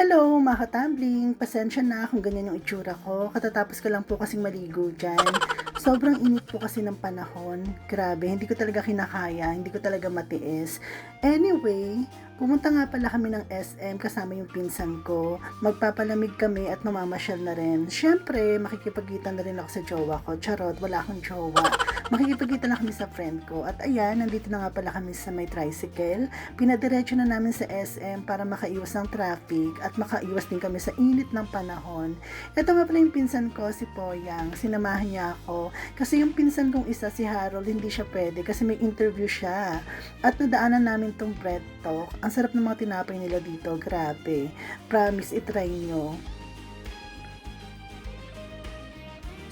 Hello mga katambling! Pasensya na kung ganyan yung itsura ko. Katatapos ko lang po kasing maligo dyan. Sobrang init po kasi ng panahon. Grabe, hindi ko talaga kinakaya, hindi ko talaga matiis. Anyway, pumunta nga pala kami ng SM kasama yung pinsan ko. Magpapalamig kami at mamamasyal na rin. Siyempre, makikipagkita na rin ako sa jowa ko. Charot, wala akong jowa. Makikipagkita na kami sa friend ko. At ayan, nandito na nga pala kami sa may tricycle. Pinadiretso na namin sa SM para makaiwas ng traffic at makaiwas din kami sa init ng panahon. Ito nga pala yung pinsan ko, si Poyang. Sinamahan niya ako. Kasi yung pinsan kong isa, si Harold, hindi siya pwede kasi may interview siya. At nadaanan namin tong bread talk. Ang sarap ng mga tinapay nila dito. Grabe. Promise, itry nyo.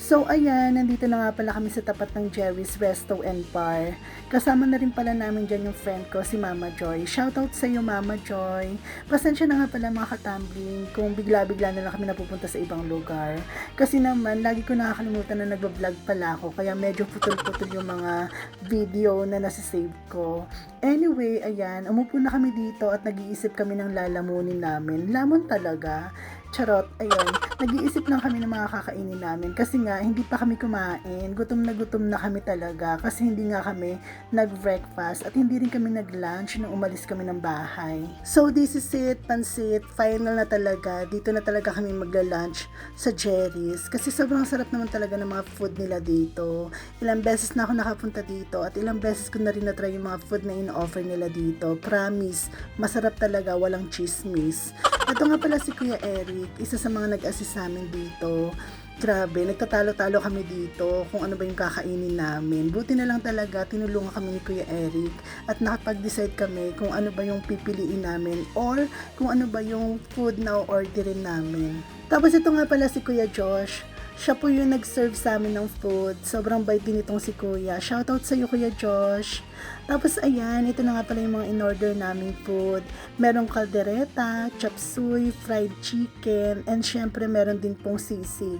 So ayan, nandito na nga pala kami sa tapat ng Jerry's Resto and Bar. Kasama na rin pala namin dyan yung friend ko, si Mama Joy. Shoutout sa iyo, Mama Joy. Pasensya na nga pala mga katambling kung bigla-bigla na lang kami napupunta sa ibang lugar. Kasi naman, lagi ko nakakalimutan na nagbablog pala ako, kaya medyo putol-putol yung mga video na nasisave ko. Anyway, ayan, umupo na kami dito at nag-iisip kami ng lalamunin namin. Lamon talaga. Charot, ayun. Nag-iisip lang kami ng mga kakainin namin kasi nga hindi pa kami kumain. Gutom na gutom na kami talaga kasi hindi nga kami nag-breakfast at hindi rin kami nag-lunch nung umalis kami ng bahay. So this is it, pansit. Final na talaga. Dito na talaga kami magla-lunch sa Jerry's kasi sobrang sarap naman talaga ng mga food nila dito. Ilang beses na ako nakapunta dito at ilang beses ko na rin na-try yung mga food na in-offer nila dito. Promise, masarap talaga, walang chismis. Ito nga pala si Kuya Eric, isa sa mga nag-assist sa amin dito. Grabe, nagtatalo-talo kami dito kung ano ba yung kakainin namin. Buti na lang talaga, tinulungan kami ni Kuya Eric at nakapag-decide kami kung ano ba yung pipiliin namin or kung ano ba yung food na orderin namin. Tapos ito nga pala si Kuya Josh. Siya po yung nag-serve sa amin ng food. Sobrang bait din itong si Kuya. Shoutout sa iyo, Kuya Josh. Tapos ayan, ito na nga pala yung mga in-order naming food. Merong kaldereta, chop suey, fried chicken, and syempre meron din pong sisig.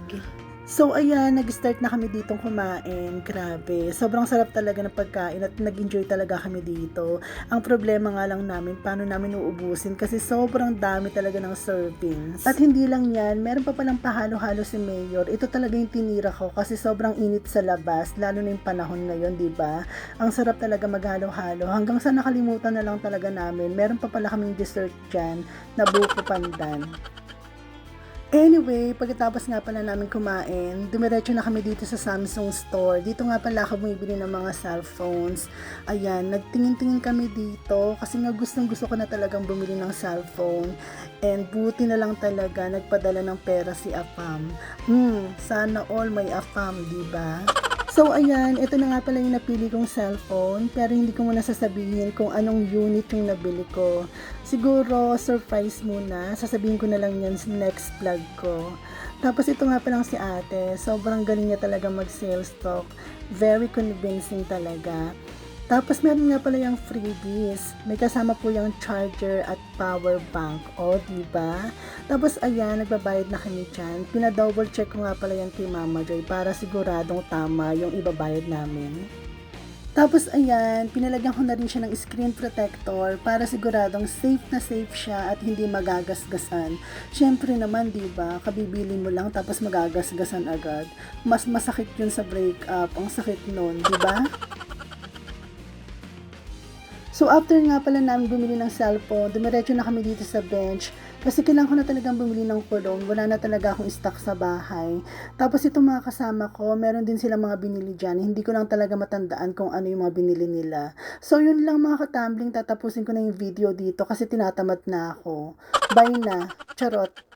So ayan, nag-start na kami ditong kumain. Grabe, sobrang sarap talaga ng pagkain at nag-enjoy talaga kami dito. Ang problema nga lang namin, paano namin uubusin kasi sobrang dami talaga ng servings. At hindi lang yan, meron pa palang pahalo-halo si Mayor. Ito talaga yung tinira ko kasi sobrang init sa labas, lalo na yung panahon ngayon, di ba? Ang sarap talaga maghalo-halo. Hanggang sa nakalimutan na lang talaga namin, meron pa pala kaming dessert dyan na buko pandan. Anyway, pagkatapos nga pala namin kumain, dumiretso na kami dito sa Samsung store. Dito nga pala ako bumibili ng mga cellphones. Ayan, nagtingin-tingin kami dito kasi nga gustong gusto ko na talagang bumili ng cellphone. And buti na lang talaga nagpadala ng pera si Afam. Hmm, sana all may Afam, di ba? So ayan, ito na nga pala yung napili kong cellphone pero hindi ko muna sasabihin kung anong unit yung nabili ko. Siguro surprise muna, sasabihin ko na lang yan sa next vlog ko. Tapos ito nga palang si ate, sobrang galing niya talaga mag-sales talk. Very convincing talaga. Tapos meron nga pala yung freebies. May kasama po yung charger at power bank. O, di ba? Tapos ayan, nagbabayad na kami dyan. Pina-double check ko nga pala yung kay Mama Joy para siguradong tama yung ibabayad namin. Tapos ayan, pinalagyan ko na rin siya ng screen protector para siguradong safe na safe siya at hindi magagasgasan. Siyempre naman, di ba, kabibili mo lang tapos magagasgasan agad. Mas masakit yun sa breakup. Ang sakit nun, di ba? So after nga pala namin bumili ng cellphone, dumiretso na kami dito sa bench kasi kailangan ko na talagang bumili ng cologne. Wala na talaga akong stock sa bahay. Tapos itong mga kasama ko, meron din silang mga binili dyan. Hindi ko lang talaga matandaan kung ano yung mga binili nila. So yun lang mga katambling, tatapusin ko na yung video dito kasi tinatamad na ako. Bye na. Charot.